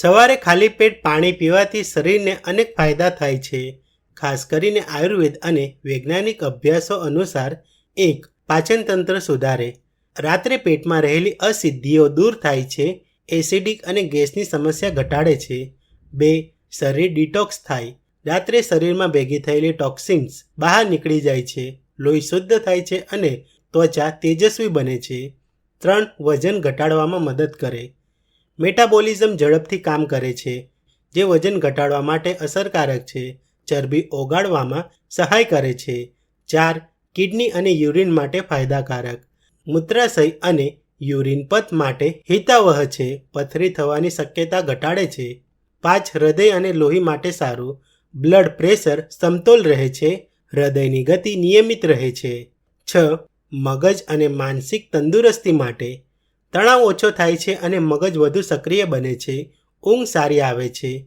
સવારે ખાલી પેટ પાણી પીવાથી શરીરને અનેક ફાયદા થાય છે. ખાસ કરીને આયુર્વેદ અને વૈજ્ઞાનિક અભ્યાસો અનુસાર એક, પાચનતંત્ર સુધારે. રાત્રે પેટમાં રહેલી અસિદ્ધિઓ દૂર થાય છે, એસિડિક અને ગેસની સમસ્યા ઘટાડે છે. બે, શરીર ડિટોક્સ થાય. રાત્રે શરીરમાં ભેગી થયેલી ટોક્સિન્સ બહાર નીકળી જાય છે, લોહી શુદ્ધ થાય છે અને ત્વચા તેજસ્વી બને છે. ત્રણ, વજન ઘટાડવામાં મદદ કરે. મેટાબોલિઝમ ઝડપથી કામ કરે છે, જે વજન ઘટાડવા માટે અસરકારક છે, ચરબી ઓગાળવામાં સહાય કરે છે. ચાર, કિડની અને યુરિન માટે ફાયદાકારક. મૂત્રાશય અને યુરિન પથ માટે હિતાવહ છે, પથરી થવાની શક્યતા ઘટાડે છે. પાંચ, હૃદય અને લોહી માટે સારું. બ્લડ પ્રેશર સમતોલ રહે છે, હૃદયની ગતિ નિયમિત રહે છે. છ, મગજ અને માનસિક તંદુરસ્તી માટે. તણાવ ઓછો થાય છે અને મગજ વધુ સક્રિય બને છે. ઊંઘ સારી આવે છે.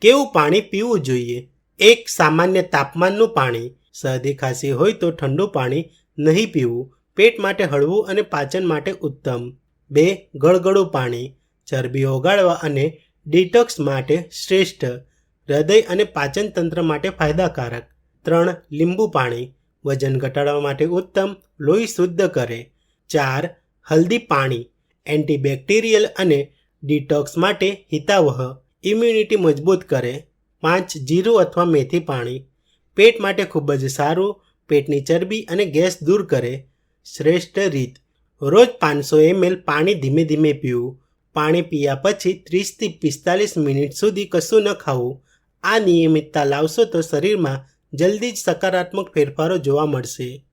કેવું પાણી પીવું જોઈએ? એક સામાન્ય તાપમાનનું પાણી. શરદી ખાંસી હોય તો ઠંડુ પાણી નહીં પીવું. પેટ માટે હળવું અને પાચન માટે ઉત્તમ. બે, ગળગળું પાણી. ચરબી ઓગાળવા અને ડિટોક્સ માટે શ્રેષ્ઠ. હૃદય અને પાચન તંત્ર માટે ફાયદાકારક. ત્રણ, લીંબુ પાણી. વજન ઘટાડવા માટે ઉત્તમ. લોહી શુદ્ધ કરે. ચાર હલ્દી પાણી, એન્ટીબેક્ટેરિયલ અને ડિટોક્સ માટે હિતાવહ, ઇમ્યુનિટી મજબૂત કરે, પાંચ જીરું અથવા મેથી પાણી, પેટ માટે ખૂબ જ સારું, પેટની ચરબી અને ગેસ દૂર કરે, શ્રેષ્ઠ રીત. રોજ પાંચસો એમએલ પાણી ધીમે ધીમે પીવું. પાણી પીયા પછી ત્રીસથી પિસ્તાલીસ મિનિટ સુધી કશું ન ખાવું. આ નિયમિતતા લાવશો તો શરીરમાં જલ્દી જ સકારાત્મક ફેરફારો જોવા મળશે.